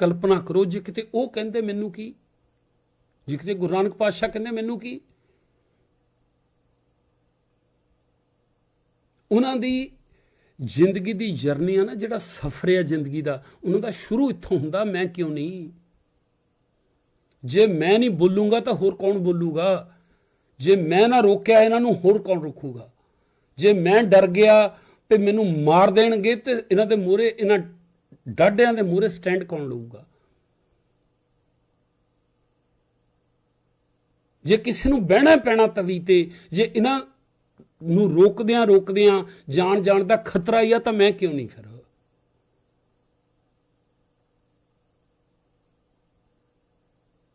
ਕਲਪਨਾ ਕਰੋ ਜੇ ਕਿਤੇ ਉਹ ਕਹਿੰਦੇ ਮੈਨੂੰ ਕੀ? ਜੇ ਕਿਤੇ ਗੁਰੂ ਨਾਨਕ ਪਾਤਸ਼ਾਹ ਕਹਿੰਦੇ ਮੈਨੂੰ ਕੀ? ਉਹਨਾਂ ਦੀ ਜ਼ਿੰਦਗੀ ਦੀ ਜਰਨੀ ਆ ਨਾ, ਜਿਹੜਾ ਸਫ਼ਰ ਆ ਜ਼ਿੰਦਗੀ ਦਾ, ਉਹਨਾਂ ਦਾ ਸ਼ੁਰੂ ਇੱਥੋਂ ਹੁੰਦਾ, ਮੈਂ ਕਿਉਂ ਨਹੀਂ? ਜੇ ਮੈਂ ਨਹੀਂ ਬੋਲੂੰਗਾ ਤਾਂ ਹੋਰ ਕੌਣ ਬੋਲੂਗਾ? ਜੇ ਮੈਂ ਨਾ ਰੋਕਿਆ ਇਹਨਾਂ ਨੂੰ, ਹੋਰ ਕੌਣ ਰੋਕੂਗਾ? ਜੇ ਮੈਂ ਡਰ ਗਿਆ ਤੇ ਮੈਨੂੰ ਮਾਰ ਦੇਣਗੇ ਤੇ ਇਹਨਾਂ ਦੇ ਮੂਹਰੇ ਇਹਨਾਂ ਡਾਢਿਆਂ ਦੇ ਮੂਹਰੇ ਸਟੈਂਡ ਕੌਣ ਲਊਗਾ? ਜੇ ਕਿਸੇ ਨੂੰ ਬਹਿਣਾ ਪੈਣਾ ਤਵੀ ਤੇ, ਜੇ ਇਹਨਾਂ ਨੂੰ ਰੋਕਦਿਆਂ ਰੋਕਦਿਆਂ ਜਾਣ ਜਾਣ ਦਾ ਖਤਰਾ ਹੀ ਆ, ਤਾਂ ਮੈਂ ਕਿਉਂ ਨਹੀਂ ਫਿਰ?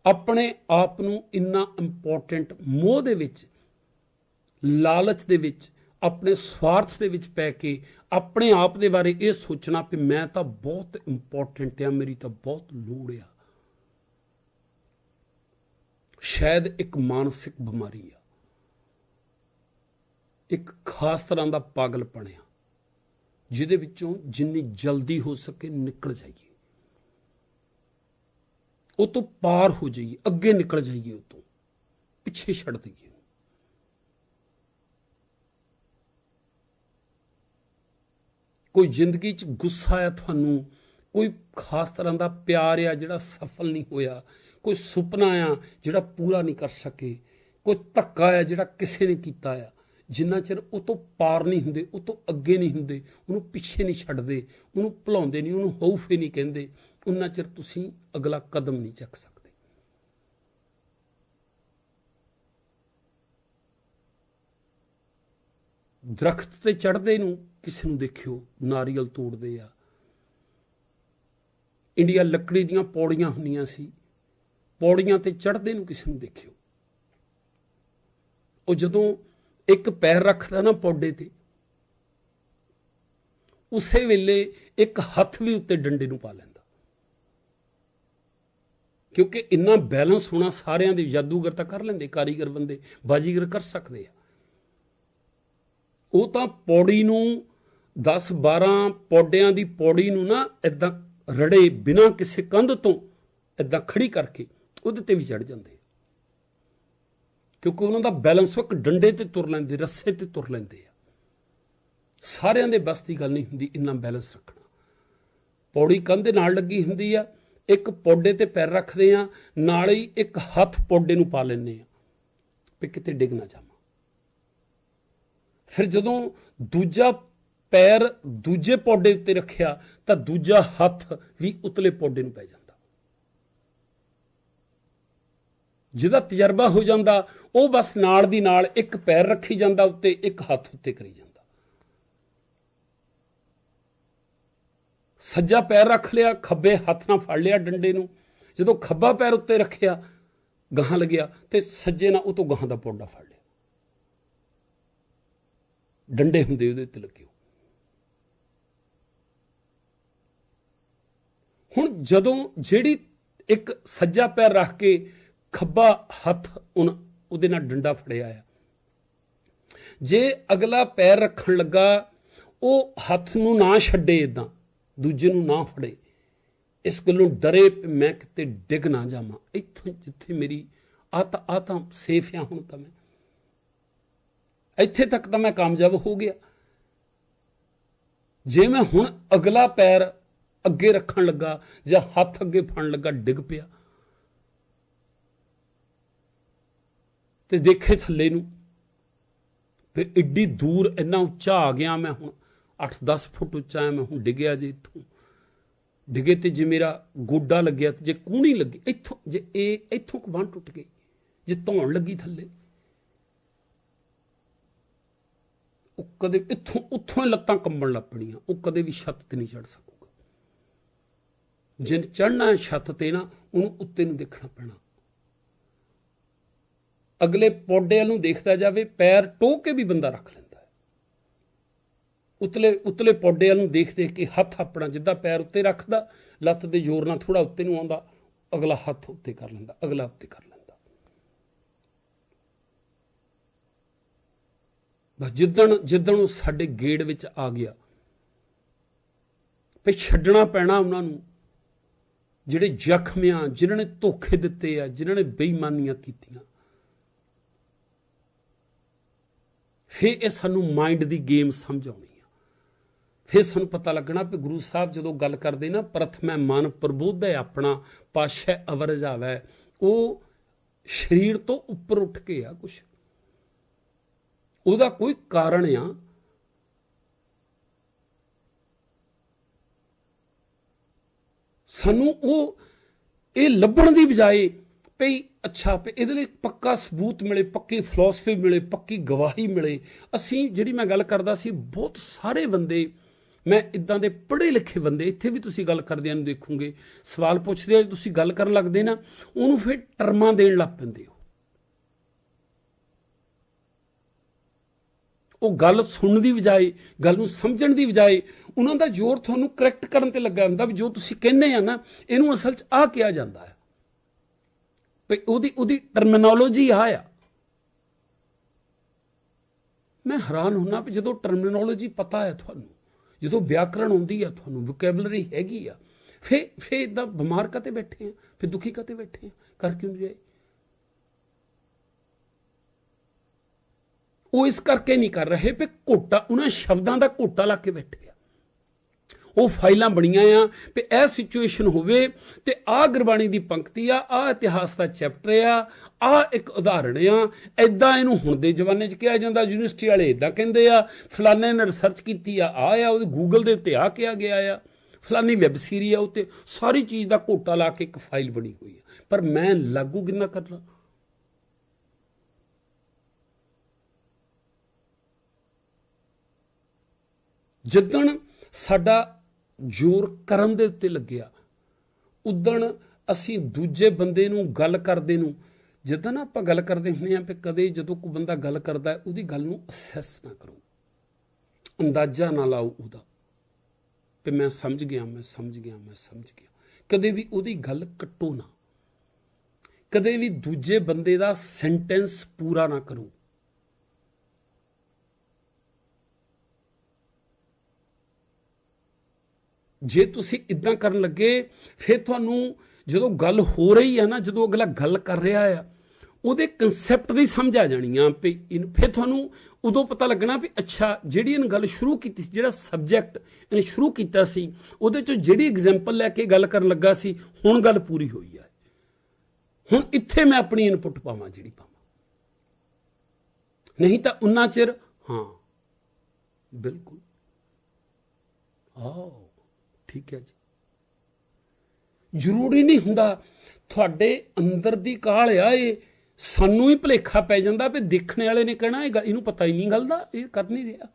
ਆਪਣੇ ਆਪ ਨੂੰ ਇੰਨਾ ਇੰਪੋਰਟੈਂਟ ਮੋਹ ਦੇ ਵਿੱਚ, ਲਾਲਚ ਦੇ ਵਿੱਚ ਆਪਣੇ ਸਵਾਰਥ ਦੇ ਵਿੱਚ ਪੈ ਕੇ, ਆਪਣੇ ਆਪ ਦੇ ਬਾਰੇ ਇਹ ਸੋਚਣਾ ਕਿ ਮੈਂ ਤਾਂ ਬਹੁਤ ਇੰਪੋਰਟੈਂਟ ਆ, ਮੇਰੀ ਤਾਂ ਬਹੁਤ ਲੋੜ ਆ। ਸ਼ਾਇਦ ਇੱਕ ਮਾਨਸਿਕ ਬਿਮਾਰੀ ਆ। ਇੱਕ ਖਾਸ ਤਰ੍ਹਾਂ ਦਾ ਪਾਗਲਪਣ ਆ, ਜਿਹਦੇ ਵਿੱਚੋਂ ਜਿੰਨੀ ਜਲਦੀ ਹੋ ਸਕੇ ਨਿਕਲ ਜਾਈਏ। ਉਹ ਤੋਂ ਪਾਰ ਹੋ ਜਾਈਏ, ਅੱਗੇ ਨਿਕਲ ਜਾਈਏ ਉਹ ਤੋਂ, ਪਿੱਛੇ ਛੱਡ ਦਈਏ। ਕੋਈ ਜ਼ਿੰਦਗੀ 'ਚ ਗੁੱਸਾ ਆ ਤੁਹਾਨੂੰ, ਕੋਈ ਖਾਸ ਤਰ੍ਹਾਂ ਦਾ ਪਿਆਰ ਆ ਜਿਹੜਾ ਸਫਲ ਨਹੀਂ ਹੋਇਆ, ਕੋਈ ਸੁਪਨਾ ਆ ਜਿਹੜਾ ਪੂਰਾ ਨਹੀਂ ਕਰ ਸਕੇ, ਕੋਈ ਧੱਕਾ ਆ ਜਿਹੜਾ ਕਿਸੇ ਨੇ ਕੀਤਾ ਆ, ਜਿੰਨਾ ਚਿਰ ਉਹ ਤੋਂ ਪਾਰ ਨਹੀਂ ਹੁੰਦੇ, ਉਹ ਤੋਂ ਅੱਗੇ ਨਹੀਂ ਹੁੰਦੇ, ਉਹਨੂੰ ਪਿੱਛੇ ਨਹੀਂ ਛੱਡਦੇ, ਉਹਨੂੰ ਭੁਲਾਉਂਦੇ ਨਹੀਂ, ਉਹਨੂੰ ਹੌਫੇ ਨਹੀਂ ਕਹਿੰਦੇ ਉਹਨਾਂ ਚਿਰ ਤੁਸੀਂ ਅਗਲਾ ਕਦਮ ਨਹੀਂ ਚੱਕ ਸਕਦੇ। ਦਰਖਤ ਤੇ ਚੜ੍ਹਦੇ ਨੂੰ ਕਿਸੇ ਨੂੰ ਦੇਖਿਓ, ਨਾਰੀਅਲ ਤੋੜਦੇ ਆ। ਇੰਡੀਆ ਲੱਕੜੀ ਦੀਆਂ ਪੌੜੀਆਂ ਹੁੰਦੀਆਂ ਸੀ। ਪੌੜੀਆਂ ਤੇ ਚੜ੍ਹਦੇ ਨੂੰ ਕਿਸੇ ਨੂੰ ਦੇਖਿਓ। ਉਹ ਜਦੋਂ ਇੱਕ ਪੈਰ ਰੱਖਦਾ ਨਾ ਪੌੜੇ ਤੇ, ਉਸੇ ਵੇਲੇ ਇੱਕ ਹੱਥ ਵੀ ਉੱਤੇ ਡੰਡੇ ਨੂੰ ਪਾ ਲੈਂਦਾ। ਕਿਉਂਕਿ ਇੰਨਾ ਬੈਲੈਂਸ ਹੋਣਾ ਸਾਰਿਆਂ ਦੇ ਜਾਦੂਗਰ ਤਾਂ ਕਰ ਲੈਂਦੇ, ਕਾਰੀਗਰ ਬੰਦੇ, ਬਾਜੀਗਰ ਕਰ ਸਕਦੇ ਆ। ਉਹ ਤਾਂ ਪੌੜੀ ਨੂੰ 10 12 ਪੌਡਿਆਂ ਦੀ ਪੌੜੀ ਨੂੰ ਨਾ ਇਦਾਂ ਰੜੇ ਬਿਨਾਂ ਕਿਸੇ ਕੰਧ ਤੋਂ ਇਦਾਂ ਖੜੀ ਕਰਕੇ ਉਹਦੇ ਤੇ ਵੀ ਚੜ ਜਾਂਦੇ ਆ। ਕਿਉਂਕਿ ਉਹਨਾਂ ਦਾ ਬੈਲੈਂਸ ਇੱਕ ਡੰਡੇ ਤੇ ਤੁਰ ਲੈਂਦੇ, ਰੱਸੇ ਤੇ ਤੁਰ ਲੈਂਦੇ ਆ। ਸਾਰਿਆਂ ਦੇ ਬਸ ਦੀ ਗੱਲ ਨਹੀਂ ਹੁੰਦੀ ਇੰਨਾ ਬੈਲੈਂਸ ਰੱਖਣਾ। ਪੌੜੀ ਕੰਧ ਦੇ ਨਾਲ ਲੱਗੀ ਹੁੰਦੀ ਆ, ਇੱਕ ਪੌਡੇ ਤੇ ਪੈਰ ਰੱਖਦੇ ਆ, ਨਾਲ ਹੀ ਇੱਕ ਹੱਥ ਪੌਡੇ ਨੂੰ ਪਾ ਲੈਂਦੇ ਆ ਵੀ ਕਿਤੇ ਡਿੱਗ ਨਾ ਜਾਵਾਂ। ਫਿਰ ਜਦੋਂ ਦੂਜਾ ਪੈਰ ਦੂਜੇ ਪੌਡੇ ਉੱਤੇ ਰੱਖਿਆ ਤਾਂ ਦੂਜਾ ਹੱਥ ਵੀ ਉਤਲੇ ਪੌਡੇ ਨੂੰ ਪੈ ਜਾਂਦਾ। ਜਿਹਦਾ ਤਜਰਬਾ ਹੋ ਜਾਂਦਾ, ਉਹ ਬਸ ਨਾਲ ਦੀ ਨਾਲ ਇੱਕ ਪੈਰ ਰੱਖੀ ਜਾਂਦਾ ਉੱਤੇ, ਇੱਕ ਹੱਥ ਉੱਤੇ ਕਰੀ ਜਾਂਦਾ। ਸੱਜਾ ਪੈਰ ਰੱਖ ਲਿਆ, ਖੱਬੇ ਹੱਥ ਨਾਲ ਫੜ ਲਿਆ ਡੰਡੇ ਨੂੰ। ਜਦੋਂ ਖੱਬਾ ਪੈਰ ਉੱਤੇ ਰੱਖਿਆ, ਗਾਹਾਂ ਲੱਗਿਆ ਤੇ ਸੱਜੇ ਨਾਲ ਉਹ ਤੋਂ ਗਾਹਾਂ ਦਾ ਪੌਡਾ ਫੜ ਲਿਆ। ਡੰਡੇ ਹੁੰਦੇ ਉਹਦੇ ਉੱਤੇ ਲੱਗੇ ਹੁਣ ਜਦੋਂ ਜਿਹੜੀ ਇੱਕ ਸੱਜਾ ਪੈਰ ਰੱਖ ਕੇ ਖੱਬਾ ਹੱਥ ਉਨ ਉਹਦੇ ਨਾਲ ਡੰਡਾ ਫੜਿਆ ਆ। ਜੇ ਅਗਲਾ ਪੈਰ ਰੱਖਣ ਲੱਗਾ, ਉਹ ਹੱਥ ਨੂੰ ਨਾ ਛੱਡੇ ਇਦਾਂ ਦੂਜੇ ਨੂੰ ਨਾ ਫੜੇ, ਇਸ ਗੱਲੋਂ ਡਰੇ ਮੈਂ ਕਿਤੇ ਡਿੱਗ ਨਾ ਜਾਵਾਂ। ਇੱਥੋਂ ਜਿੱਥੇ ਮੇਰੀ ਆ ਤਾਂ ਆ ਤਾਂ ਸੇਫ ਆ ਹੁਣ ਤਾਂ ਮੈਂ। ਇੱਥੇ ਤੱਕ ਤਾਂ ਮੈਂ ਕਾਮਯਾਬ ਹੋ ਗਿਆ। ਜੇ ਮੈਂ ਹੁਣ ਅਗਲਾ ਪੈਰ ਅੱਗੇ ਰੱਖਣ ਲੱਗਾ ਜਾਂ ਹੱਥ ਅੱਗੇ ਫੜਨ ਲੱਗਾ, ਡਿੱਗ ਪਿਆ। ਤੇ ਦੇਖੇ ਥੱਲੇ ਨੂੰ, ਫਿਰ ਇੱਡੀ ਦੂਰ ਇੰਨਾ ਉੱਚਾ ਆ ਗਿਆ ਮੈਂ ਹੁਣ 8-10 ਫੁੱਟ ਉੱਚਾ ਆ, ਮੈਂ ਹੁਣ ਡਿੱਗਿਆ ਜੇ ਇੱਥੋਂ। ਡਿੱਗੇ ਤੇ ਜੇ ਮੇਰਾ ਗੋਡਾ ਲੱਗਿਆ ਤੇ ਜੇ ਕੂਣੀ ਲੱਗੀ, ਇੱਥੋਂ, ਜੇ ਇਹ ਇੱਥੋਂ ਕਬਾਂ ਟੁੱਟ ਗਈ, ਜੇ ਧੌਣ ਲੱਗੀ ਥੱਲੇ। ਉਹ ਕਦੇ ਇੱਥੋਂ, ਉੱਥੋਂ ਹੀ ਲੱਤਾਂ ਕੰਬਣ ਲੱਗ ਪਣੀਆਂ ਉਹ ਕਦੇ ਵੀ ਛੱਤ ਤੇ ਨਹੀਂ ਚੜ ਸਕੂ। ਜਿਨ ਚੜਨਾ ਛੱਤ ਤੇ ਨਾ, ਉਹਨੂੰ ਉੱਤੇ ਨੂੰ ਦੇਖਣਾ ਪੈਣਾ। ਅਗਲੇ ਪੌਡੇ ਨੂੰ ਦੇਖਦਾ ਜਾਵੇ, ਪੈਰ ਟੋ ਕੇ ਵੀ ਬੰਦਾ ਰੱਖ ਲੈਂਦਾ ਹੈ। ਉਤਲੇ ਉਤਲੇ ਪੌਡੇ ਨੂੰ ਦੇਖ ਦੇਖ ਕੇ ਹੱਥ ਆਪਣਾ ਜਿੱਦਾਂ ਪੈਰ ਉੱਤੇ ਰੱਖਦਾ, ਲੱਤ ਦੇ ਜ਼ੋਰ ਨਾਲ ਥੋੜਾ ਉੱਤੇ ਨੂੰ ਆਉਂਦਾ, ਅਗਲਾ ਹੱਥ ਉੱਤੇ ਕਰ ਲੈਂਦਾ, ਅਗਲਾ ਉੱਤੇ ਕਰ ਲੈਂਦਾ। ਬਸ ਜਿੱਦਣ ਜਿੱਦਣ ਉਹ ਸਾਡੇ ਗੇੜ ਵਿੱਚ ਆ ਗਿਆ ਵੀ ਛੱਡਣਾ ਪੈਣਾ ਉਹਨਾਂ ਨੂੰ। ਜਿਹੜੇ ਜ਼ਖਮੀਆਂ ਜਿਨ੍ਹਾਂ ਨੇ ਧੋਖੇ ਦਿੱਤੇ ਆ, ਜਿਨ੍ਹਾਂ ਨੇ ਬੇਈਮਾਨੀਆਂ ਕੀਤੀਆਂ। ਫਿਰ ਇਹ ਸਾਨੂੰ ਮਾਈਂਡ ਦੀ ਗੇਮ ਸਮਝ ਆਉਣੀ ਆ। ਫਿਰ ਸਾਨੂੰ ਪਤਾ ਲੱਗਣਾ ਕਿ ਗੁਰੂ ਸਾਹਿਬ ਜਦੋਂ ਗੱਲ ਕਰਦੇ ਨਾ, ਪ੍ਰਥਮੈ ਮਨ ਪ੍ਰਬੋਧ ਹੈ ਆਪਣਾ, ਪਾਸ਼ੈ ਅਵਰ ਜਾਵੇ ਉਹ ਸਰੀਰ ਤੋਂ ਉੱਪਰ ਉੱਠ ਕੇ ਆ ਕੁਛ। ਉਹਦਾ ਕੋਈ ਕਾਰਨ ਆ ਸਾਨੂੰ ਉਹ, ਇਹ ਲੱਭਣ ਦੀ ਬਜਾਏ ਭਈ ਅੱਛਾ, ਭਈ ਇਹਦੇ ਲਈ ਪੱਕਾ ਸਬੂਤ ਮਿਲੇ, ਪੱਕੀ ਫਿਲਾਸਫੀ ਮਿਲੇ, ਪੱਕੀ ਗਵਾਹੀ ਮਿਲੇ। ਅਸੀਂ ਜਿਹੜੀ ਮੈਂ ਗੱਲ ਕਰਦਾ ਸੀ, ਬਹੁਤ ਸਾਰੇ ਬੰਦੇ, ਮੈਂ ਇਦਾਂ ਦੇ ਪੜ੍ਹੇ ਲਿਖੇ ਬੰਦੇ, ਇੱਥੇ ਵੀ ਤੁਸੀਂ ਗੱਲ ਕਰਦਿਆਂ ਨੂੰ ਦੇਖੋਗੇ, ਸਵਾਲ ਪੁੱਛਦੇ ਆ ਤੁਸੀਂ ਗੱਲ ਕਰਨ ਲੱਗਦੇ ਨਾ, ਉਹਨੂੰ ਫਿਰ ਟਰਮਾਂ ਦੇਣ ਲੱਗ ਪੈਂਦੇ ਹੋ। ਉਹ ਗੱਲ ਸੁਣਨ ਦੀ ਬਜਾਏ, ਗੱਲ ਨੂੰ ਸਮਝਣ ਦੀ ਬਜਾਏ, ਉਹਨਾਂ ਦਾ ਜ਼ੋਰ ਤੁਹਾਨੂੰ ਕਰੈਕਟ ਕਰਨ ਤੇ ਲੱਗਾ ਹੁੰਦਾ ਵੀ ਜੋ ਤੁਸੀਂ ਕਹਿੰਦੇ ਆ ਨਾ, ਇਹਨੂੰ ਅਸਲ 'ਚ ਆ ਕਿਹਾ ਜਾਂਦਾ ਹੈ। ਵੀ ਉਹਦੀ ਉਹਦੀ ਟਰਮੀਨੋਲੋਜੀ ਆ ਆ। ਮੈਂ ਹੈਰਾਨ ਹੁੰਨਾ ਵੀ ਜਦੋਂ ਟਰਮੀਨੋਲੋਜੀ ਪਤਾ ਹੈ ਤੁਹਾਨੂੰ, ਜਦੋਂ ਵਿਆਕਰਣ ਆਉਂਦੀ ਆ ਤੁਹਾਨੂੰ ਵੋਕੈਬਲਰੀ ਹੈਗੀ ਆ ਫੇ ਫੇ ਇਦਾਂ ਬਿਮਾਰ ਕਤੇ ਬੈਠੇ ਆ ਫੇ ਦੁਖੀ ਕਤੇ ਬੈਠੇ ਆ, ਕਰ ਕਿਉਂ ਨਹੀਂ ਰਹੇ ਉਹ ਇਸ ਕਰਕੇ ਨਹੀਂ ਕਰ ਰਹੇ ਵੀ ਘੋਟਾ, ਉਹਨਾਂ ਸ਼ਬਦਾਂ ਦਾ ਘੋਟਾ ਲਾ ਕੇ ਬੈਠੇ ਆ। ਉਹ ਫਾਈਲਾਂ ਬਣੀਆਂ ਆ ਵੀ ਇਹ ਸਿਚੁਏਸ਼ਨ ਹੋਵੇ ਤੇ ਆਹ ਗੁਰਬਾਣੀ ਦੀ ਪੰਕਤੀ ਆ, ਆਹ ਇਤਿਹਾਸ ਦਾ ਚੈਪਟਰ ਆ ਆ ਇੱਕ ਉਦਾਹਰਣ ਆ। ਐਦਾਂ ਇਹਨੂੰ ਹੁਣ ਦੇ ਜ਼ਮਾਨੇ 'ਚ ਕਿਹਾ ਜਾਂਦਾ, ਯੂਨੀਵਰਸਿਟੀ ਵਾਲੇ ਇਦਾਂ ਕਹਿੰਦੇ ਆ, ਫਲਾਣੇ ਨੇ ਰਿਸਰਚ ਕੀਤੀ ਆ ਆ ਆ ਉਹ ਗੂਗਲ ਦੇ ਉੱਤੇ ਆ ਕਿਹਾ ਗਿਆ ਆ। ਫਲਾਨੀ ਵੈਬ ਸੀਰੀ ਆ ਉੱਤੇ ਸਾਰੀ ਚੀਜ਼ ਦਾ ਘੋਟਾ ਲਾ ਕੇ ਇੱਕ ਫਾਈਲ ਬਣੀ ਹੋਈ ਆ। ਪਰ ਮੈਂ ਲਾਗੂ ਕਿੰਨਾ ਕਰਨਾ? ਜਿੱਦਣ ਸਾਡਾ ਜ਼ੋਰ ਕਰਨ ਦੇ ਉੱਤੇ ਲੱਗਿਆ, ਉਦਣ ਅਸੀਂ ਦੂਜੇ ਬੰਦੇ ਨੂੰ ਗੱਲ ਕਰਦੇ ਨੂੰ, ਜਦੋਂ ਨਾ ਆਪਾਂ ਗੱਲ ਕਰਦੇ ਹੁੰਦੇ ਆਂ ਕਿ ਕਦੇ ਜਦੋਂ ਕੋਈ ਬੰਦਾ ਗੱਲ ਕਰਦਾ ਹੈ, ਉਹਦੀ ਗੱਲ ਨੂੰ ਅਸੈਸ ਨਾ ਕਰੋ। ਅੰਦਾਜ਼ਾ ਨਾ ਲਾਓ ਉਹਦਾ ਕਿ ਮੈਂ ਸਮਝ ਗਿਆ, ਮੈਂ ਸਮਝ ਗਿਆ, ਮੈਂ ਸਮਝ ਗਿਆ। ਕਦੇ ਵੀ ਉਹਦੀ ਗੱਲ ਕੱਟੋ ਨਾ। ਕਦੇ ਵੀ ਦੂਜੇ ਬੰਦੇ ਦਾ ਸੈਂਟੈਂਸ ਪੂਰਾ ਨਾ ਕਰੋ। ਜੇ ਤੁਸੀਂ ਇਦਾਂ ਕਰਨ ਲੱਗੇ, ਫਿਰ ਤੁਹਾਨੂੰ ਜਦੋਂ ਗੱਲ ਹੋ ਰਹੀ ਹੈ ਨਾ, ਜਦੋਂ ਅਗਲਾ ਗੱਲ ਕਰ ਰਿਹਾ ਆ, ਉਹਦੇ ਕਨਸੈਪਟ ਦੀ ਸਮਝ ਆ ਜਾਣੀ ਆ ਵੀ ਇਹਨੂੰ- ਫਿਰ ਤੁਹਾਨੂੰ ਉਦੋਂ ਪਤਾ ਲੱਗਣਾ ਵੀ ਅੱਛਾ, ਜਿਹੜੀ ਇਹਨ ਗੱਲ ਸ਼ੁਰੂ ਕੀਤੀ ਸੀ, ਜਿਹੜਾ ਸਬਜੈਕਟ ਇਹਨੇ ਸ਼ੁਰੂ ਕੀਤਾ ਸੀ, ਉਹਦੇ ਚੋਂ ਜਿਹੜੀ ਐਗਜ਼ਾਮਪਲ ਲੈ ਕੇ ਗੱਲ ਕਰਨ ਲੱਗਾ ਸੀ, ਹੁਣ ਗੱਲ ਪੂਰੀ ਹੋਈ ਹੈ ਹੁਣ ਇੱਥੇ ਮੈਂ ਆਪਣੀ ਇਨਪੁਟ ਪਾਵਾਂ, ਜਿਹੜੀ ਪਾਵਾਂ। ਨਹੀਂ ਤਾਂ ਉਨਾ ਚਿਰ, ਹਾਂ, ਬਿਲਕੁਲ। ਆਓ ਠੀਕ ਹੈ ਜੀ। ਜ਼ਰੂਰੀ ਨਹੀਂ ਹੁੰਦਾ ਤੁਹਾਡੇ ਅੰਦਰ ਦੀ ਕਾਲ ਆ, ਇਹ ਸਾਨੂੰ ਹੀ ਭਲੇਖਾ ਪੈ ਜਾਂਦਾ ਵੀ ਦੇਖਣ ਵਾਲੇ ਨੇ ਕਹਿਣਾ, ਇਹ ਗੱਲ- ਇਹਨੂੰ ਪਤਾ ਹੀ ਨਹੀਂ ਗੱਲ ਦਾ, ਇਹ ਕਰ ਨਹੀਂ ਰਿਹਾ।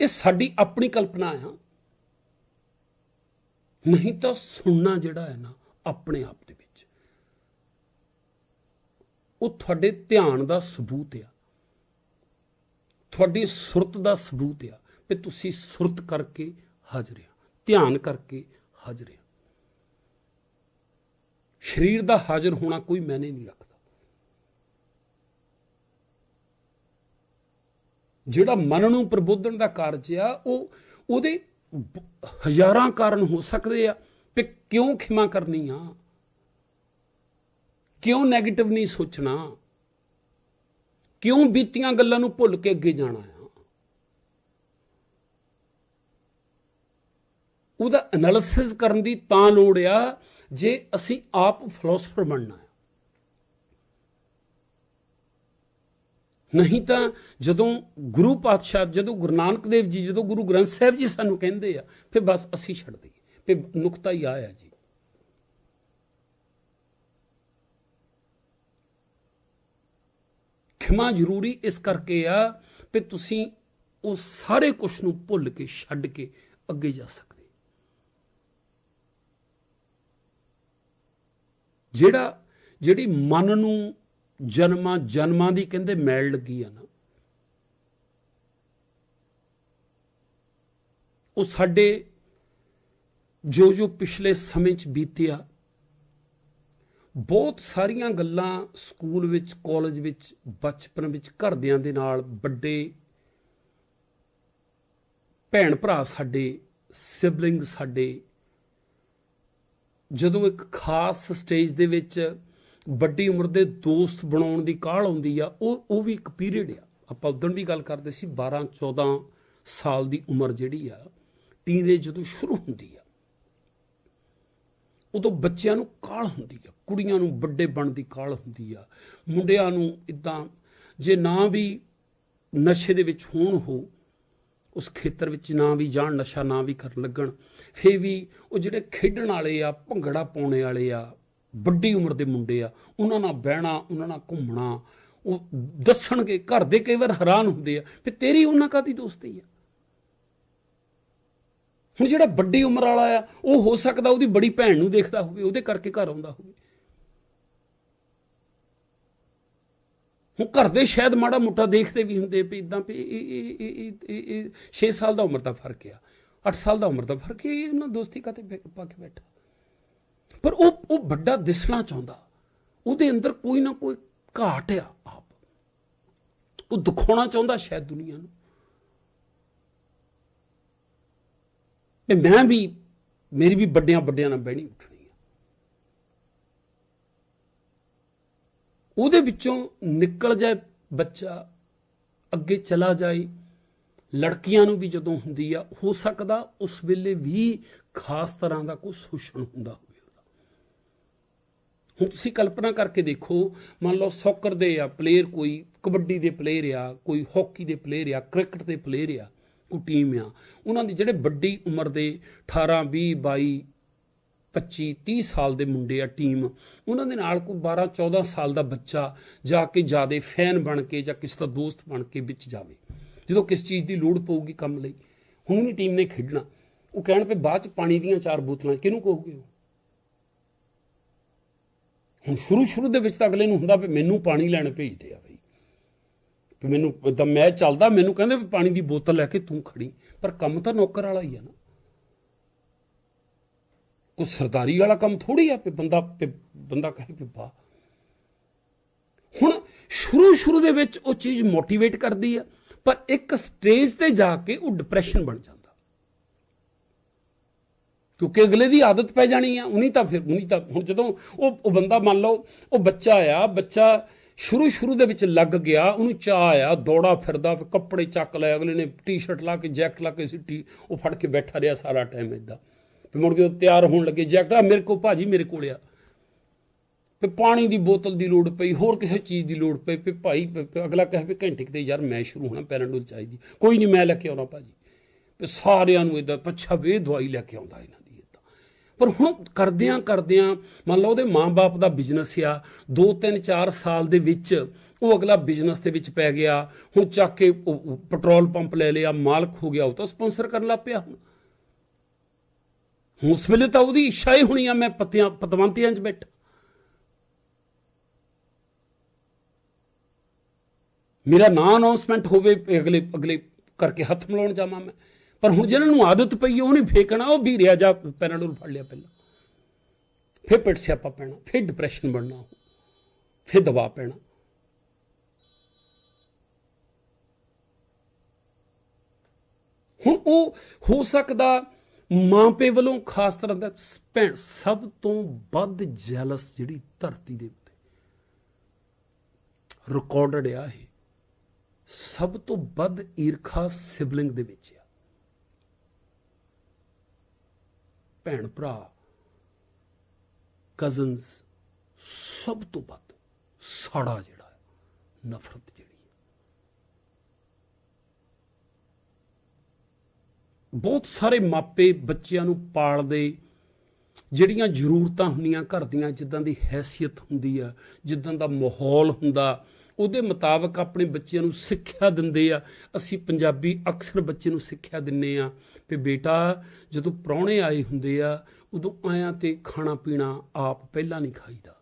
ਇਹ ਸਾਡੀ ਆਪਣੀ ਕਲਪਨਾ ਆ। ਨਹੀਂ ਤਾਂ ਸੁਣਨਾ ਜਿਹੜਾ ਹੈ ਨਾ, ਆਪਣੇ ਆਪ ਦੇ ਵਿੱਚ। ਉਹ ਤੁਹਾਡੇ ਧਿਆਨ ਦਾ ਸਬੂਤ ਆ। ਤੁਹਾਡੀ ਸੁਰਤ ਦਾ ਸਬੂਤ ਆ ਕਿ ਤੁਸੀਂ ਸੁਰਤ ਕਰਕੇ ਹਾਜ਼ਰ ਆ, ਧਿਆਨ ਕਰਕੇ ਹਾਜ਼ਰ ਆ। ਸਰੀਰ ਦਾ ਹਾਜ਼ਰ ਹੋਣਾ ਕੋਈ ਮੈਨੇ ਨਹੀਂ ਰੱਖਦਾ। ਜਿਹੜਾ ਮਨ ਨੂੰ ਪ੍ਰਬੋਧਨ ਦਾ ਕਾਰਜ ਆ, ਉਹ ਉਹਦੇ ਹਜ਼ਾਰਾਂ ਕਾਰਨ ਹੋ ਸਕਦੇ ਆ ਕਿ ਕਿਉਂ ਖਿਮਾ ਕਰਨੀ ਆ, ਕਿਉਂ 네ਗੇਟਿਵ ਨਹੀਂ ਸੋਚਣਾ। ਕਿਉਂ ਬੀਤੀਆਂ ਗੱਲਾਂ ਨੂੰ ਭੁੱਲ ਕੇ ਅੱਗੇ ਜਾਣਾ ਆ? ਉਹਦਾ ਐਨਾਲਿਸਿਸ ਕਰਨ ਦੀ ਤਾਂ ਲੋੜ ਆ ਜੇ ਅਸੀਂ ਆਪ ਫਿਲਾਸਫਰ ਬਣਨਾ ਹੈ ਨਹੀਂ ਤਾਂ ਜਦੋਂ ਗੁਰੂ ਪਾਤਸ਼ਾਹ, ਜਦੋਂ ਗੁਰੂ ਨਾਨਕ ਦੇਵ ਜੀ, ਜਦੋਂ ਗੁਰੂ ਗ੍ਰੰਥ ਸਾਹਿਬ ਜੀ ਸਾਨੂੰ ਕਹਿੰਦੇ ਆ, ਫਿਰ ਬਸ ਅਸੀਂ ਛੱਡ ਦਈਏ, ਫਿਰ ਨੁਕਤਾ ਹੀ ਆਇਆ ਜੀ। ਖਿਮਾ ਜ਼ਰੂਰੀ ਇਸ ਕਰਕੇ ਆ ਕਿ ਤੁਸੀਂ ਉਹ ਸਾਰੇ ਕੁਝ ਨੂੰ ਭੁੱਲ ਕੇ, ਛੱਡ ਕੇ ਅੱਗੇ ਜਾ ਸਕਦੇ। ਜਿਹੜਾ, ਜਿਹੜੀ ਮਨ ਨੂੰ ਜਨਮਾਂ ਜਨਮਾਂ ਦੀ ਕਹਿੰਦੇ ਮੈਲ ਲੱਗੀ ਆ ਨਾ, ਉਹ ਸਾਡੇ ਜੋ ਜੋ ਪਿਛਲੇ ਸਮੇਂ ਚ ਬੀਤਿਆ ਬਹੁਤ ਸਾਰੀਆਂ ਗੱਲਾਂ ਸਕੂਲ ਵਿੱਚ, ਕਾਲਜ ਵਿੱਚ, ਬਚਪਨ ਵਿੱਚ ਘਰਦਿਆਂ ਦੇ ਨਾਲ ਵੱਡੇ ਭੈਣ ਭਰਾ ਸਾਡੇ ਸਿਬਲਿੰਗ ਸਾਡੇ। ਜਦੋਂ ਇੱਕ ਖਾਸ ਸਟੇਜ ਦੇ ਵਿੱਚ ਵੱਡੀ ਉਮਰ ਦੇ ਦੋਸਤ ਬਣਾਉਣ ਦੀ ਕਾਹਲ ਆਉਂਦੀ ਆ, ਉਹ ਉਹ ਵੀ ਇੱਕ ਪੀਰੀਅਡ ਆ। ਆਪਾਂ ਉਦੋਂ ਵੀ ਗੱਲ ਕਰਦੇ ਸੀ 12 14 ਸਾਲ ਦੀ ਉਮਰ ਜਿਹੜੀ ਆ ਟੀਨੇਜ ਜਦੋਂ ਸ਼ੁਰੂ ਹੁੰਦੀ ਆ ਉਦੋਂ ਬੱਚਿਆਂ ਨੂੰ ਕਾਲ ਹੁੰਦੀ ਆ, ਕੁੜੀਆਂ ਨੂੰ ਵੱਡੇ ਬਣ ਦੀ ਕਾਹਲ ਹੁੰਦੀ ਆ। ਮੁੰਡਿਆਂ ਨੂੰ ਇਦਾਂ ਜੇ ਨਾ ਵੀ ਨਸ਼ੇ ਦੇ ਵਿੱਚ ਹੋਣ ਹੋ, ਉਸ ਖੇਤਰ ਵਿੱਚ ਨਾ ਵੀ ਜਾਣ, ਨਸ਼ਾ ਨਾ ਵੀ ਕਰਨ ਲੱਗਣ ਫੇ ਵੀ ਉਹ ਜਿਹੜੇ ਖੇਡਣ ਵਾਲੇ ਆ, ਭੰਗੜਾ ਪਾਉਣੇ ਵਾਲੇ ਆ, ਵੱਡੀ ਉਮਰ ਦੇ ਮੁੰਡੇ ਆ, ਉਹਨਾਂ ਨਾਲ ਬਹਿਣਾ, ਉਹਨਾਂ ਨਾਲ ਘੁੰਮਣਾ, ਉਹ ਦੱਸਣਗੇ, ਘਰ ਦੇ ਕਈ ਵਾਰ ਹੈਰਾਨ ਹੁੰਦੇ ਆ, ਵੀ ਤੇਰੀ ਉਹਨਾਂ ਕਾਦੀ ਦੋਸਤੀ ਆ? ਹੁਣ ਜਿਹੜਾ ਵੱਡੀ ਉਮਰ ਵਾਲਾ ਆ, ਉਹ ਹੋ ਸਕਦਾ ਉਹਦੀ ਬੜੀ ਭੈਣ ਨੂੰ ਦੇਖਦਾ ਹੋਵੇ, ਉਹਦੇ ਕਰਕੇ ਘਰ ਆਉਂਦਾ ਹੋਵੇ। ਹੁਣ ਘਰ ਦੇ ਸ਼ਾਇਦ ਮਾੜਾ ਮੋਟਾ ਦੇਖਦੇ ਵੀ ਹੁੰਦੇ ਵੀ ਇਦਾਂ ਵੀ ਇਹ ਇਹ 6 ਸਾਲ ਦਾ ਉਮਰ ਦਾ ਫ਼ਰਕ ਆ 8 ਸਾਲ ਦਾ ਉਮਰ ਦਾ ਫ਼ਰਕ ਹੈ ਇਹਨਾਂ ਦੋਸਤੀ ਕਾਤੇ ਪਾ ਕੇ ਬੈਠਾ। ਪਰ ਉਹ ਉਹ ਵੱਡਾ ਦਿਸਣਾ ਚਾਹੁੰਦਾ, ਉਹਦੇ ਅੰਦਰ ਕੋਈ ਨਾ ਕੋਈ ਘਾਟ ਆ ਆਪ। ਉਹ ਦਿਖਾਉਣਾ ਚਾਹੁੰਦਾ ਸ਼ਾਇਦ ਦੁਨੀਆ ਨੂੰ। ਤੇ ਮੈਂ ਵੀ, ਮੇਰੀ ਵੀ ਵੱਡਿਆਂ ਵੱਡਿਆਂ ਨਾਲ ਬਹਿਣੀ ਉੱਠਣੀ ਆ। ਉਹਦੇ ਵਿੱਚੋਂ ਨਿਕਲ ਜਾਏ ਬੱਚਾ, ਅੱਗੇ ਚਲਾ ਜਾਏ, ਲੜਕੀਆਂ ਨੂੰ ਵੀ ਜਦੋਂ ਹੁੰਦੀ ਆ, ਹੋ ਸਕਦਾ ਉਸ ਵੇਲੇ ਵੀ ਖਾਸ ਤਰ੍ਹਾਂ ਦਾ ਕੋਈ ਸ਼ੋਸ਼ਣ ਹੁੰਦਾ ਹੋਵੇ ਉਹਦਾ। ਹੁਣ ਤੁਸੀਂ ਕਲਪਨਾ ਕਰਕੇ ਦੇਖੋ, ਮੰਨ ਲਓ ਸੌਕਰ ਦੇ ਆ ਪਲੇਅਰ ਕੋਈ, ਕਬੱਡੀ ਦੇ ਪਲੇਅਰ ਆ, ਕੋਈ ਹਾਕੀ ਦੇ ਪਲੇਅਰ ਆ, ਕ੍ਰਿਕਟ ਦੇ ਪਲੇਅਰ ਆ ਕੋਈ ਟੀਮ ਆ ਉਹਨਾਂ ਦੀ ਜਿਹੜੇ ਵੱਡੀ ਉਮਰ ਦੇ 18 20 22 25 30 ਸਾਲ ਦੇ ਮੁੰਡੇ ਆ ਟੀਮ, ਉਹਨਾਂ ਦੇ ਨਾਲ ਕੋਈ 12 14 ਸਾਲ ਦਾ ਬੱਚਾ ਜਾ ਕੇ ਜਿਆਦੇ ਫੈਨ ਬਣ ਕੇ ਜਾਂ ਕਿਸੇ ਦਾ ਦੋਸਤ ਬਣ ਕੇ ਵਿੱਚ ਜਾਵੇ। ਜਦੋਂ ਕਿਸ ਚੀਜ਼ ਦੀ ਲੋੜ ਪਊਗੀ ਕੰਮ ਲਈ। ਹੁਣ ਵੀ ਟੀਮ ਨੇ ਖੇਡਣਾ। ਉਹ ਕਹਿਣ ਪਏ ਬਾਅਦ ਚ ਪਾਣੀ ਦੀਆਂ ਚਾਰ ਬੋਤਲਾਂ ਕਿਹਨੂੰ ਕਹੋਗੇ ਉਹ? ਹੁਣ ਸ਼ੁਰੂ ਸ਼ੁਰੂ ਦੇ ਵਿੱਚ ਤਾਂ ਅਗਲੇ ਨੂੰ ਹੁੰਦਾ ਵੀ ਮੈਨੂੰ ਪਾਣੀ ਲੈਣ ਭੇਜਦੇ ਆ ਵੀ ਮੈਨੂੰ ਤਾਂ ਮੈਚ ਚੱਲਦਾ, ਮੈਨੂੰ ਕਹਿੰਦੇ ਵੀ ਪਾਣੀ ਦੀ ਬੋਤਲ ਲੈ ਕੇ ਤੂੰ ਖੜੀ। ਪਰ ਕੰਮ ਤਾਂ ਨੌਕਰ ਵਾਲਾ ਹੀ ਆ ਨਾ। ਕੋਈ ਸਰਦਾਰੀ ਵਾਲਾ ਕੰਮ ਥੋੜੀ ਆ ਵੀ ਬੰਦਾ ਬੰਦਾ ਕਹੇ ਵੀ ਵਾਹ। ਹੁਣ ਸ਼ੁਰੂ ਸ਼ੁਰੂ ਦੇ ਵਿੱਚ ਉਹ ਚੀਜ਼ ਮੋਟੀਵੇਟ ਕਰਦੀ ਆ, ਪਰ ਇੱਕ ਸਟੇਜ ਤੇ ਜਾ ਕੇ ਉਹ ਡਿਪਰੈਸ਼ਨ ਬਣ ਜਾਂਦਾ। ਕਿਉਂਕਿ ਅਗਲੇ ਦੀ ਆਦਤ ਪੈ ਜਾਣੀ ਆ ਉਨੀ ਤਾਂ ਫਿਰ ਉਨੀ ਤਾਂ ਹੁਣ ਜਦੋਂ ਉਹ ਉਹ ਬੰਦਾ ਮੰਨ ਲਓ, ਉਹ ਬੱਚਾ ਆ, ਬੱਚਾ ਸ਼ੁਰੂ ਸ਼ੁਰੂ ਦੇ ਵਿੱਚ ਲੱਗ ਗਿਆ, ਉਹਨੂੰ ਚਾਹ ਆਇਆ ਦੌੜਾ ਫਿਰਦਾ, ਕੱਪੜੇ ਚੱਕ ਲਏ ਅਗਲੇ ਨੇ ਟੀ-ਸ਼ਰਟ ਲਾ ਕੇ ਜੈਕਟ ਲਾ ਕੇ ਸਿੱਟੀ, ਉਹ ਫੜ ਕੇ ਬੈਠਾ ਰਿਹਾ ਸਾਰਾ ਟਾਈਮ ਇਦਾਂ ਫਿਰ ਮੁੜ ਕੇ ਤਿਆਰ ਹੋਣ ਲੱਗੇ ਜੈਕਟ ਆ, ਮੇਰੇ ਕੋਲ ਭਾਜੀ, ਮੇਰੇ ਕੋਲ ਆ। ਤੇ ਪਾਣੀ ਦੀ ਬੋਤਲ ਦੀ ਲੋੜ ਪਈ, ਹੋਰ ਕਿਸੇ ਚੀਜ਼ ਦੀ ਲੋੜ ਪਈ ਵੀ ਭਾਈ ਅਗਲਾ ਕਹੇ ਵੀ ਘੰਟੇ ਕਿਤੇ ਯਾਰ ਮੈਂ ਸ਼ੁਰੂ ਹੋਣਾ ਪੈਰਾਡੋਲ ਚਾਹੀਦੀ। ਕੋਈ ਨਹੀਂ ਮੈਂ ਲੈ ਕੇ ਆਉਣਾ, ਭਾਜੀ। ਤੇ ਸਾਰਿਆਂ ਨੂੰ ਇਦਾਂ ਪੱਛਾ ਵੇ, ਦਵਾਈ ਲੈ ਕੇ ਆਉਂਦਾ ਇਹਨਾਂ ਦੀ ਪਰ ਹੁਣ ਕਰਦਿਆਂ ਕਰਦਿਆਂ ਮੰਨ ਲਓ ਉਹਦੇ ਮਾਂ-ਬਾਪ ਦਾ ਬਿਜ਼ਨਸ ਆ 2 3 4 ਸਾਲ ਦੇ ਵਿੱਚ ਉਹ ਅਗਲਾ ਬਿਜ਼ਨਸ ਦੇ ਵਿੱਚ ਪੈ ਗਿਆ, ਹੁਣ ਚੱਕ ਕੇ ਪੈਟਰੋਲ ਪੰਪ ਲੈ ਲਿਆ, ਮਾਲਕ ਹੋ ਗਿਆ, ਉਹ ਤਾਂ ਸਪਾਂਸਰ ਕਰਨ ਲੱਗ ਪਿਆ ਹੁਣ। ਉਸ ਵੇਲੇ ਤਾਂ ਉਹਦੀ ਇੱਛਾ ਹੀ ਹੋਣੀ ਆ, ਮੈਂ ਪਤਿਆਂ, ਪਤਵੰਤਿਆਂ 'ਚ ਬੈਠਾ। ਮੇਰਾ ਨਾਂ ਅਨਾਉਂਸਮੈਂਟ ਹੋਵੇ, ਅਗਲੇ ਅਗਲੇ ਕਰਕੇ ਹੱਥ ਮਿਲਾਉਣ ਜਾਵਾਂ ਮੈਂ। ਪਰ ਹੁਣ ਜਿਹਨਾਂ ਨੂੰ ਆਦਤ ਪਈ ਉਹਨੇ ਫੇਕਣਾ, ਉਹ ਵੀ ਰਿਆ ਜਾ ਪੈਨਾਡੋਲ ਫੜ ਲਿਆ ਪਹਿਲਾਂ। ਫਿਰ ਪਿੱਟ ਸਿਆਪਾ ਪੈਣਾ, ਫਿਰ ਡਿਪਰੈਸ਼ਨ ਬਣਨਾ, ਫਿਰ ਦਬਾਅ ਪੈਣਾ। ਹੁਣ ਉਹ ਹੋ ਸਕਦਾ ਮਾਂ ਪੇ ਵੱਲੋਂ ਖਾਸ ਤਰ੍ਹਾਂ ਦਾ ਭੈਣ ਸਭ ਤੋਂ ਵੱਧ ਜੈਲਸ ਜਿਹੜੀ ਧਰਤੀ ਦੇ ਉੱਤੇ ਰਿਕਾਰਡਡ ਆ ਇਹ। ਸਭ ਤੋਂ ਵੱਧ ਈਰਖਾ ਸਿਬਲਿੰਗ ਦੇ ਵਿੱਚ ਆ। ਭੈਣ ਭਰਾ ਕਜ਼ਨਸ ਸਭ ਤੋਂ ਵੱਧ ਸਾੜਾ ਜਿਹੜਾ ਹੈ, ਨਫ਼ਰਤ ਜਿਹੜੀ ਹੈ। ਬਹੁਤ ਸਾਰੇ ਮਾਪੇ ਬੱਚਿਆਂ ਨੂੰ ਪਾਲਦੇ ਜਿਹੜੀਆਂ ਜ਼ਰੂਰਤਾਂ ਹੁੰਦੀਆਂ ਘਰ ਦੀਆਂ ਜਿੱਦਾਂ ਦੀ ਹੈਸੀਅਤ ਹੁੰਦੀ ਆ ਜਿੱਦਾਂ ਦਾ ਮਾਹੌਲ ਹੁੰਦਾ ਉਹਦੇ ਮੁਤਾਬਕ ਆਪਣੇ ਬੱਚਿਆਂ ਨੂੰ ਸਿੱਖਿਆ ਦਿੰਦੇ ਆ ਅਸੀਂ ਪੰਜਾਬੀ ਅਕਸਰ ਬੱਚੇ ਨੂੰ ਸਿੱਖਿਆ ਦਿੰਨੇ ਆ ਕਿ ਬੇਟਾ, ਜਦੋਂ ਪ੍ਰਾਹੁਣੇ ਆਏ ਹੁੰਦੇ ਆ, ਉਦੋਂ ਆਇਆਂ ਤੇ ਖਾਣਾ ਪੀਣਾ ਆਪ ਪਹਿਲਾਂ ਨਹੀਂ ਖਾਈਦਾ।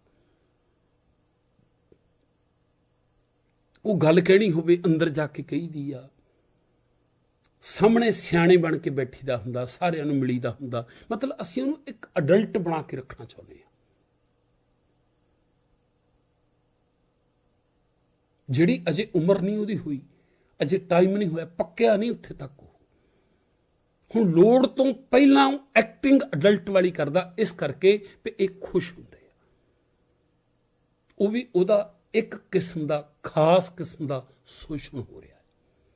ਉਹ ਗੱਲ ਕਹਿਣੀ ਹੋਵੇ, ਅੰਦਰ ਜਾ ਕੇ ਕਹੀਦੀ ਆ, ਸਾਹਮਣੇ ਸਿਆਣੇ ਬਣ ਕੇ ਬੈਠੀਦਾ ਹੁੰਦਾ, ਸਾਰਿਆਂ ਨੂੰ ਮਿਲੀਦਾ ਹੁੰਦਾ। ਮਤਲਬ ਅਸੀਂ ਉਹਨੂੰ ਇੱਕ ਅਡਲਟ ਬਣਾ ਕੇ ਰੱਖਣਾ ਚਾਹੁੰਦੇ ਹਾਂ ਜਿਹੜੀ ਅਜੇ ਉਮਰ ਨਹੀਂ ਉਹਦੀ ਹੋਈ, ਅਜੇ ਟਾਈਮ ਨਹੀਂ ਹੋਇਆ, ਪੱਕਿਆ ਨਹੀਂ ਉੱਥੇ ਤੱਕ ਉਹ। ਹੁਣ ਲੋੜ ਤੋਂ ਪਹਿਲਾਂ ਐਕਟਿੰਗ ਅਡਲਟ ਵਾਲੀ ਕਰਦਾ, ਇਸ ਕਰਕੇ ਵੀ ਇਹ ਖੁਸ਼ ਹੁੰਦੇ ਆ। ਉਹ ਵੀ ਉਹਦਾ ਇੱਕ ਕਿਸਮ ਦਾ, ਖਾਸ ਕਿਸਮ ਦਾ ਸ਼ੋਸ਼ਣ ਹੋ ਰਿਹਾ।